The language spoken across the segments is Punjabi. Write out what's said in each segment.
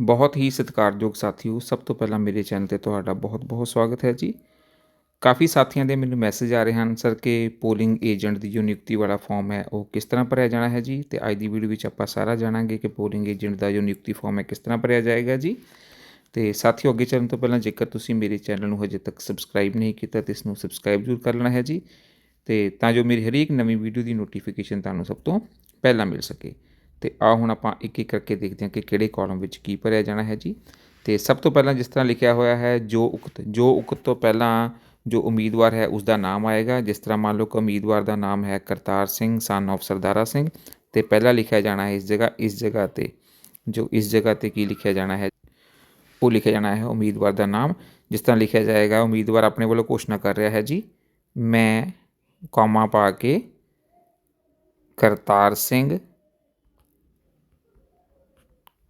ਬਹੁਤ ਹੀ ਸਤਿਕਾਰਯੋਗ ਸਾਥੀਓ ਸਭ ਤੋਂ ਪਹਿਲਾਂ ਮੇਰੇ ਚੈਨਲ ਤੇ ਤੁਹਾਡਾ ਬਹੁਤ-ਬਹੁਤ ਸਵਾਗਤ ਹੈ ਜੀ। ਕਾਫੀ ਸਾਥੀਆਂ ਦੇ ਮੈਨੂੰ ਮੈਸੇਜ ਆ ਰਹੇ ਹਨ, ਸਰ, ਕਿ ਪੋਲਿੰਗ ਏਜੰਟ ਦੀ ਜੋ ਨਿਯੁਕਤੀ ਵਾਲਾ ਫਾਰਮ ਹੈ, ਉਹ ਕਿਸ ਤਰ੍ਹਾਂ ਭਰਿਆ ਜਾਣਾ ਹੈ ਜੀ? ਤੇ ਅੱਜ ਦੀ ਵੀਡੀਓ ਵਿੱਚ ਆਪਾਂ ਸਾਰਾ ਜਾਣਾਂਗੇ ਕਿ ਪੋਲਿੰਗ ਏਜੰਟ ਦਾ ਜੋ ਨਿਯੁਕਤੀ ਫਾਰਮ ਹੈ, ਕਿਸ ਤਰ੍ਹਾਂ ਭਰਿਆ ਜਾਏਗਾ ਜੀ। ਤੇ ਸਾਥੀਓ, ਅੱਗੇ ਚੱਲਣ ਤੋਂ ਪਹਿਲਾਂ ਜੇਕਰ ਤੁਸੀਂ ਮੇਰੇ ਚੈਨਲ ਨੂੰ ਹਜੇ ਤੱਕ ਸਬਸਕ੍ਰਾਈਬ ਨਹੀਂ ਕੀਤਾ, ਤਾਂ ਇਸ ਨੂੰ ਸਬਸਕ੍ਰਾਈਬ ਜ਼ਰੂਰ ਕਰ ਲੈਣਾ ਹੈ ਜੀ। ਤੇ ਤਾਂ ਜੋ ਮੇਰੀ ਹਰੇਕ ਨਵੀਂ ਵੀਡੀਓ ਦੀ ਨੋਟੀਫਿਕੇਸ਼ਨ ਤੁਹਾਨੂੰ ਸਭ ਤੋਂ ਪਹਿਲਾਂ ਮਿਲ ਸਕੇ। ਤੇ ਆ ਹੁਣ ਆਪਾਂ ਇੱਕ ਇੱਕ ਕਰਕੇ ਦੇਖਦੇ ਹਾਂ ਕਿ ਕਿਹੜੇ ਕਾਲਮ ਵਿੱਚ ਕੀ ਭਰਿਆ ਜਾਣਾ ਹੈ ਜੀ। ਤੇ ਸਭ ਤੋਂ ਪਹਿਲਾਂ ਜਿਸ ਤਰ੍ਹਾਂ ਲਿਖਿਆ ਹੋਇਆ ਹੈ, ਜੋ ਉਕਤ ਜੋ ਉਕਤ ਤੋਂ ਪਹਿਲਾਂ ਜੋ ਉਮੀਦਵਾਰ ਹੈ ਉਸ ਦਾ ਨਾਮ ਆਏਗਾ। ਜਿਸ ਤਰ੍ਹਾਂ ਮੰਨ ਲਓ ਕਿ ਉਮੀਦਵਾਰ ਦਾ ਨਾਮ ਹੈ ਕਰਤਾਰ ਸਿੰਘ ਸਨ of ਸਰਦਾਰਾ ਸਿੰਘ ਤੇ ਪਹਿਲਾਂ ਲਿਖਿਆ ਜਾਣਾ ਹੈ ਇਸ ਜਗ੍ਹਾ ਇਸ ਜਗ੍ਹਾ ਤੇ, ਜੋ ਇਸ ਜਗ੍ਹਾ ਤੇ ਕੀ ਲਿਖਿਆ ਜਾਣਾ ਹੈ, ਉਹ ਲਿਖਿਆ ਜਾਣਾ ਹੈ ਉਮੀਦਵਾਰ ਦਾ ਨਾਮ। ਜਿਸ ਤਰ੍ਹਾਂ ਲਿਖਿਆ ਜਾਏਗਾ, ਉਮੀਦਵਾਰ ਆਪਣੇ ਵੱਲੋਂ ਘੋਸ਼ਣਾ ਕਰ ਰਿਹਾ ਹੈ ਜੀ, ਮੈਂ ਕੌਮਾ ਪਾ ਕੇ ਕਰਤਾਰ ਸਿੰਘ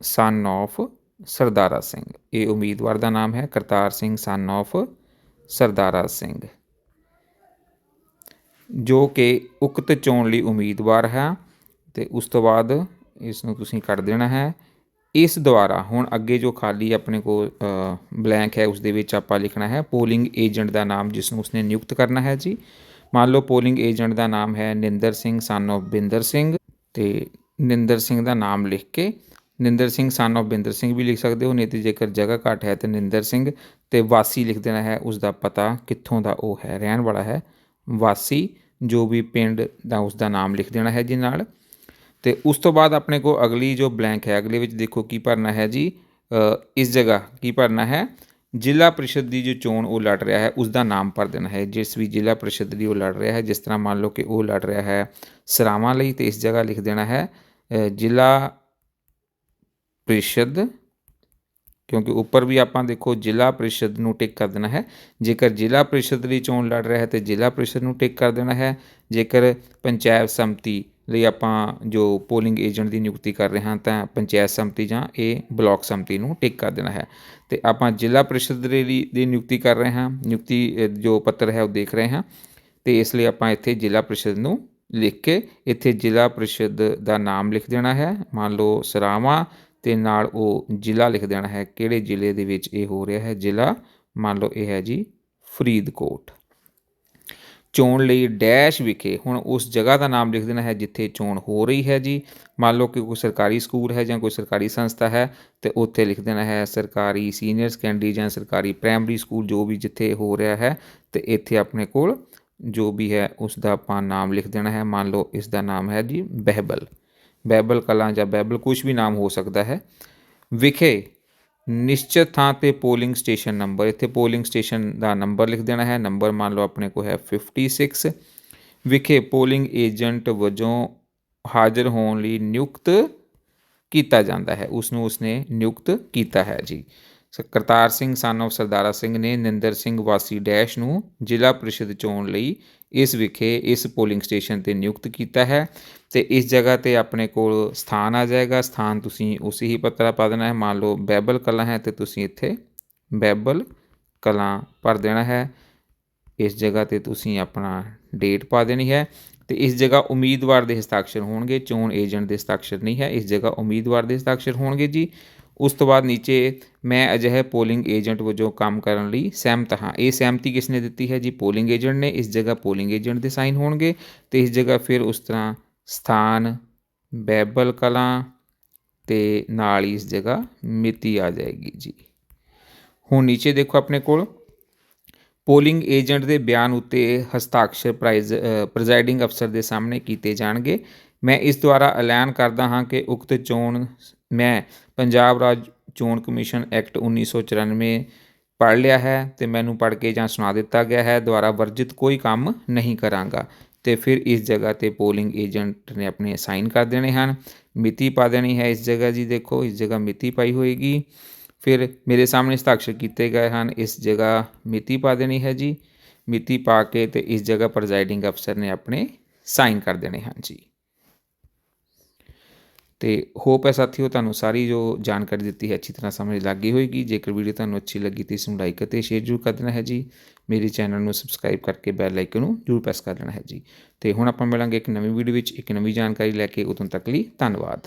ਸਨ of ਸਰਦਾਰਾ ਸਿੰਘ ਇਹ ਉਮੀਦਵਾਰ ਦਾ ਨਾਮ ਹੈ ਕਰਤਾਰ ਸਿੰਘ ਸਨ of ਸਰਦਾਰਾ ਸਿੰਘ ਜੋ ਕਿ ਉਕਤ ਚੋਣ ਲਈ ਉਮੀਦਵਾਰ ਹੈ ਤੇ ਉਸ ਤੋਂ ਬਾਅਦ ਇਸ ਨੂੰ ਤੁਸੀਂ ਕੱਟ ਦੇਣਾ ਹੈ। ਇਸ ਦੁਆਰਾ ਹੁਣ ਅੱਗੇ ਜੋ ਖਾਲੀ ਆਪਣੇ ਕੋਲ ਬਲੈਂਕ ਹੈ ਉਸ ਦੇ ਵਿੱਚ ਆਪਾਂ ਲਿਖਣਾ ਹੈ ਪੋਲਿੰਗ ਏਜੰਟ ਦਾ ਨਾਮ ਜਿਸ ਨੂੰ ਉਸਨੇ ਨਿਯੁਕਤ ਕਰਨਾ ਹੈ ਜੀ। ਮੰਨ ਲਓ ਪੋਲਿੰਗ ਏਜੰਟ ਦਾ ਨਾਮ ਹੈ ਨਿੰਦਰ ਸਿੰਘ ਸਨ of ਬਿੰਦਰ ਸਿੰਘ ਤੇ ਨਿੰਦਰ ਸਿੰਘ ਦਾ ਨਾਮ ਲਿਖ ਕੇ ਨਿੰਦਰ ਸਿੰਘ ਸਨ of ਬਿੰਦਰ ਸਿੰਘ ਵੀ ਲਿਖ ਸਕਦੇ ਹੋ। ਨਹੀਂ ਤੇ ਜੇਕਰ ਜਗ੍ਹਾ ਘੱਟ ਹੈ ਤੇ ਨਿੰਦਰ ਸਿੰਘ ਤੇ ਵਾਸੀ ਲਿਖ ਦੇਣਾ ਹੈ। ਉਸ ਦਾ ਪਤਾ ਕਿੱਥੋਂ ਦਾ ਉਹ ਹੈ, ਰਹਿਣ ਵਾਲਾ ਹੈ। ਵਾਸੀ, ਜੋ ਵੀ ਪਿੰਡ ਦਾ ਉਸ ਦਾ ਨਾਮ ਲਿਖ ਦੇਣਾ ਹੈ ਜੀ ਨਾਲ। ਤੇ ਉਸ ਤੋਂ ਬਾਅਦ ਆਪਣੇ ਕੋ ਅਗਲੀ ਜੋ ਬਲੈਂਕ ਹੈ, ਅਗਲੇ ਵਿੱਚ ਦੇਖੋ ਕੀ ਭਰਨਾ ਹੈ ਜੀ। ਇਸ ਜਗ੍ਹਾ ਕੀ ਭਰਨਾ ਹੈ? ਜ਼ਿਲ੍ਹਾ ਪ੍ਰੀਸ਼ਦ ਦੀ ਜੋ ਚੋਣ ਉਹ ਲੜ ਰਿਹਾ ਹੈ ਉਸ ਦਾ ਨਾਮ ਭਰ ਦੇਣਾ ਹੈ। ਜਿਸ ਵੀ ਜ਼ਿਲ੍ਹਾ ਪ੍ਰੀਸ਼ਦ ਦੀ ਉਹ ਲੜ ਰਿਹਾ ਹੈ, ਜਿਸ ਤਰ੍ਹਾਂ ਮੰਨ ਲਓ ਕਿ ਉਹ ਲੜ ਰਿਹਾ ਹੈ ਸਰਾਵਾਂ ਲਈ ਤੇ ਇਸ ਜਗ੍ਹਾ ਲਿਖ ਦੇਣਾ ਹੈ। ਜ਼ਿਲ੍ਹਾ ਪ੍ਰੀਸ਼ਦ, ਕਿਉਂਕਿ ਉੱਪਰ ਵੀ ਆਪਾਂ ਦੇਖੋ ਜ਼ਿਲ੍ਹਾ ਪ੍ਰੀਸ਼ਦ ਨੂੰ ਟਿਕ ਕਰ ਦੇਣਾ ਹੈ। ਜੇਕਰ ਜ਼ਿਲ੍ਹਾ ਪ੍ਰੀਸ਼ਦ ਲਈ ਚੋਣ ਲੜ ਰਿਹਾ ਹੈ ਤੇ ਜ਼ਿਲ੍ਹਾ ਪ੍ਰੀਸ਼ਦ ਨੂੰ ਟਿਕ ਕਰ ਦੇਣਾ ਹੈ। ਜੇਕਰ ਪੰਚਾਇਤ ਸੰਮਤੀ ਲਈ ਆਪਾਂ ਜੋ ਪੋਲਿੰਗ ਏਜੰਟ ਦੀ ਨਿਯੁਕਤੀ ਕਰ ਰਹੇ ਹਾਂ ਤਾਂ ਪੰਚਾਇਤ ਸੰਮਤੀ ਜਾਂ ਇਹ ਬਲਾਕ ਸੰਮਤੀ ਨੂੰ ਟਿਕ ਕਰ ਦੇਣਾ ਹੈ। ਤੇ ਆਪਾਂ ਜ਼ਿਲ੍ਹਾ ਪ੍ਰੀਸ਼ਦ ਦੇ ਲਈ ਦੀ ਨਿਯੁਕਤੀ ਕਰ ਰਹੇ ਹਾਂ, ਨਿਯੁਕਤੀ ਜੋ ਪੱਤਰ ਹੈ ਉਹ ਦੇਖ ਰਹੇ ਹਾਂ। ਤੇ ਇਸ ਲਈ ਆਪਾਂ ਇੱਥੇ ਜ਼ਿਲ੍ਹਾ ਪ੍ਰੀਸ਼ਦ ਨੂੰ ਲਿਖ ਕੇ ਇੱਥੇ ਜ਼ਿਲ੍ਹਾ ਪ੍ਰੀਸ਼ਦ ਦਾ ਨਾਮ ਲਿਖ ਦੇਣਾ ਹੈ। ਮੰਨ ਲਓ ਸਰਾਵਾਂ ਅਤੇ ਨਾਲ ਉਹ ਜ਼ਿਲ੍ਹਾ ਲਿਖ ਦੇਣਾ ਹੈ ਕਿਹੜੇ ਜ਼ਿਲ੍ਹੇ ਦੇ ਵਿੱਚ ਇਹ ਹੋ ਰਿਹਾ ਹੈ। ਜ਼ਿਲ੍ਹਾ ਮੰਨ ਲਓ ਇਹ ਹੈ ਜੀ ਫਰੀਦਕੋਟ। ਚੋਣ ਲਈ ਡੈਸ਼ ਵਿਖੇ ਹੁਣ ਉਸ ਜਗ੍ਹਾ ਦਾ ਨਾਮ ਲਿਖ ਦੇਣਾ ਹੈ ਜਿੱਥੇ ਚੋਣ ਹੋ ਰਹੀ ਹੈ ਜੀ। ਮੰਨ ਲਓ ਕਿ ਕੋਈ ਸਰਕਾਰੀ ਸਕੂਲ ਹੈ ਜਾਂ ਕੋਈ ਸਰਕਾਰੀ ਸੰਸਥਾ ਹੈ ਤੇ ਉੱਥੇ ਲਿਖ ਦੇਣਾ ਹੈ ਸਰਕਾਰੀ ਸੀਨੀਅਰ ਸੈਕੰਡਰੀ ਜਾਂ ਸਰਕਾਰੀ ਪ੍ਰਾਇਮਰੀ ਸਕੂਲ ਜੋ ਵੀ ਜਿੱਥੇ ਹੋ ਰਿਹਾ ਹੈ ਤੇ ਇੱਥੇ ਆਪਣੇ ਕੋਲ ਜੋ ਵੀ ਹੈ ਉਸ ਦਾ ਆਪਾਂ ਨਾਮ ਲਿਖ ਦੇਣਾ ਹੈ। ਮੰਨ ਲਓ ਇਸ ਦਾ ਨਾਮ ਹੈ ਜੀ ਬਹਿਬਲ। ਬੈਬਲ ਕਲਾਂ ਜਾਂ ਬੈਬਲ ਕੁਝ ਵੀ ਨਾਮ ਹੋ ਸਕਦਾ ਹੈ, ਵਿਖੇ ਨਿਸ਼ਚਿਤ ਥਾਂ ਤੇ ਪੋਲਿੰਗ ਸਟੇਸ਼ਨ ਨੰਬਰ, ਇੱਥੇ ਪੋਲਿੰਗ ਸਟੇਸ਼ਨ ਦਾ ਨੰਬਰ ਲਿਖ ਦੇਣਾ ਹੈ, ਨੰਬਰ ਮੰਨ ਲਓ ਆਪਣੇ ਕੋਲ ਹੈ 56 ਵਿਖੇ ਪੋਲਿੰਗ ਏਜੰਟ ਵਜੋਂ ਹਾਜ਼ਰ ਹੋਣ ਲਈ ਨਿਯੁਕਤ ਕੀਤਾ ਜਾਂਦਾ ਹੈ ਉਸ ਨੂੰ ਉਸਨੇ ਨਿਯੁਕਤ ਕੀਤਾ ਹੈ, ਜੀ। ਸ- ਕਰਤਾਰ ਸਿੰਘ ਸਨ of ਸਰਦਾਰਾ ਸਿੰਘ ਨੇ ਨਿੰਦਰ ਸਿੰਘ ਵਾਸੀ ਡੈਸ਼ ਨੂੰ ਜ਼ਿਲ੍ਹਾ ਪ੍ਰੀਸ਼ਦ ਚੋਣ ਲਈ ਇਸ ਵਿਖੇ ਇਸ ਪੋਲਿੰਗ ਸਟੇਸ਼ਨ ਤੇ ਨਿਯੁਕਤ ਕੀਤਾ ਹੈ। ਤੇ ਇਸ ਜਗ੍ਹਾ ਤੇ ਆਪਣੇ ਕੋਲ ਸਥਾਨ ਆ ਜਾਏਗਾ। ਸਥਾਨ ਤੁਸੀਂ ਉਸੇ ਹੀ ਪੱਤਰਾ ਪਾ ਦੇਣਾ ਹੈ। ਮੰਨ ਲਓ ਬੈਬਲ ਕਲਾਂ ਹੈ ਤੇ ਤੁਸੀਂ ਇੱਥੇ ਬੈਬਲ ਕਲਾਂ ਭਰ ਦੇਣਾ ਹੈ। ਇਸ ਜਗ੍ਹਾ ਤੇ ਤੁਸੀਂ ਆਪਣਾ ਡੇਟ ਪਾ ਦੇਣੀ ਹੈ ਤੇ ਇਸ ਜਗ੍ਹਾ ਉਮੀਦਵਾਰ ਦੇ ਹਸਤਾਖਰ ਹੋਣਗੇ। ਚੋਣ ਏਜੰਟ ਦੇ ਹਸਤਾਖਰ ਨਹੀਂ ਹੈ। ਇਸ ਜਗ੍ਹਾ ਉਮੀਦਵਾਰ ਦੇ ਹਸਤਾਖਰ ਹੋਣਗੇ ਜੀ। ਉਸ ਤੋਂ ਬਾਅਦ ਨੀਚੇ ਮੈਂ ਅਜਿਹੇ ਪੋਲਿੰਗ ਏਜੰਟ ਵਜੋਂ ਕੰਮ ਕਰਨ ਲਈ ਸਹਿਮਤ ਹਾਂ। ਇਹ ਸਹਿਮਤੀ ਕਿਸ ਨੇ ਦਿੱਤੀ ਹੈ ਜੀ? ਪੋਲਿੰਗ ਏਜੰਟ ਨੇ। ਇਸ ਜਗ੍ਹਾ ਪੋਲਿੰਗ ਏਜੰਟ ਦੇ ਸਾਈਨ ਹੋਣਗੇ ਤੇ ਇਸ ਜਗ੍ਹਾ ਫਿਰ ਉਸ ਤਰ੍ਹਾਂ ਸਥਾਨ, ਬੈਬਲ ਕਲਾਂ ਅਤੇ ਨਾਲ ਹੀ ਇਸ ਜਗ੍ਹਾ ਮਿਤੀ ਆ ਜਾਏਗੀ ਜੀ। ਹੁਣ ਨੀਚੇ ਦੇਖੋ ਆਪਣੇ ਕੋਲ। ਪੋਲਿੰਗ ਏਜੰਟ ਦੇ ਬਿਆਨ ਉੱਤੇ ਹਸਤਾਖਰ ਪ੍ਰਾਈਜ਼ ਪ੍ਰੈਜ਼ਾਈਡਿੰਗ ਅਫਸਰ ਦੇ ਸਾਹਮਣੇ ਕੀਤੇ ਜਾਣਗੇ। ਮੈਂ ਇਸ ਦੁਆਰਾ ਐਲਾਨ ਕਰਦਾ ਹਾਂ ਕਿ ਉਕਤ ਚੋਣ ਮੈਂ ਪੰਜਾਬ ਰਾਜ ਚੋਣ ਕਮਿਸ਼ਨ ਐਕਟ 1994 ਪੜ੍ਹ ਲਿਆ ਹੈ ਤੇ ਮੈਨੂੰ ਪੜ੍ਹ ਕੇ ਜਾਂ ਸੁਣਾ ਦਿੱਤਾ ਗਿਆ ਹੈ। ਦੁਆਰਾ ਵਰਜਿਤ ਕੋਈ ਕੰਮ ਨਹੀਂ ਕਰਾਂਗਾ। ਤੇ ਫਿਰ ਇਸ ਜਗ੍ਹਾ ਤੇ ਪੋਲਿੰਗ ਏਜੰਟ ਨੇ ਆਪਣੇ ਸਾਈਨ ਕਰ ਦੇਣੇ ਹਨ। ਮਿਤੀ ਪਾ ਦੇਣੀ ਹੈ ਇਸ ਜਗ੍ਹਾ ਜੀ, ਦੇਖੋ ਇਸ ਜਗ੍ਹਾ ਮਿਤੀ ਪਾਈ ਹੋਏਗੀ। ਫਿਰ ਮੇਰੇ ਸਾਹਮਣੇ ਹਸਤਾਖਰ ਕੀਤੇ ਗਏ ਹਨ। ਇਸ ਜਗ੍ਹਾ ਮਿਤੀ ਪਾ ਦੇਣੀ ਹੈ ਜੀ। ਮਿਤੀ ਪਾ ਕੇ ਤੇ ਇਸ ਜਗ੍ਹਾ ਪ੍ਰੈਜ਼ਾਈਡਿੰਗ ਅਫਸਰ ਨੇ ਆਪਣੇ ਸਾਈਨ ਕਰ ਦੇਣੇ ਹਨ ਜੀ। ਤੇ ਹੋਪ ਹੈ ਸਾਥੀਓ ਤੁਹਾਨੂੰ ਸਾਰੀ ਜੋ ਜਾਣਕਾਰੀ ਦਿੱਤੀ ਹੈ, ਅੱਛੀ ਤਰ੍ਹਾਂ ਸਮਝ ਲੱਗ ਗਈ ਹੋਏਗੀ। ਜੇਕਰ ਵੀਡੀਓ ਤੁਹਾਨੂੰ ਅੱਛੀ ਲੱਗੀ ਤਾਂ ਇਸ ਨੂੰ ਲਾਈਕ ਅਤੇ ਸ਼ੇਅਰ ਜ਼ਰੂਰ ਕਰ ਦੇਣਾ ਹੈ ਜੀ। ਮੇਰੇ ਚੈਨਲ ਨੂੰ ਸਬਸਕ੍ਰਾਈਬ ਕਰਕੇ ਬੈਲ ਆਈਕਨ ਨੂੰ ਜ਼ਰੂਰ ਪ੍ਰੈਸ ਕਰ ਲੈਣਾ ਹੈ ਜੀ। ਤੇ ਹੁਣ ਆਪਾਂ ਮਿਲਾਂਗੇ ਇੱਕ ਨਵੀਂ ਵੀਡੀਓ ਵਿੱਚ, ਇੱਕ ਨਵੀਂ ਜਾਣਕਾਰੀ ਲੈ ਕੇ। ਉਦੋਂ ਤੱਕ ਲਈ ਧੰਨਵਾਦ।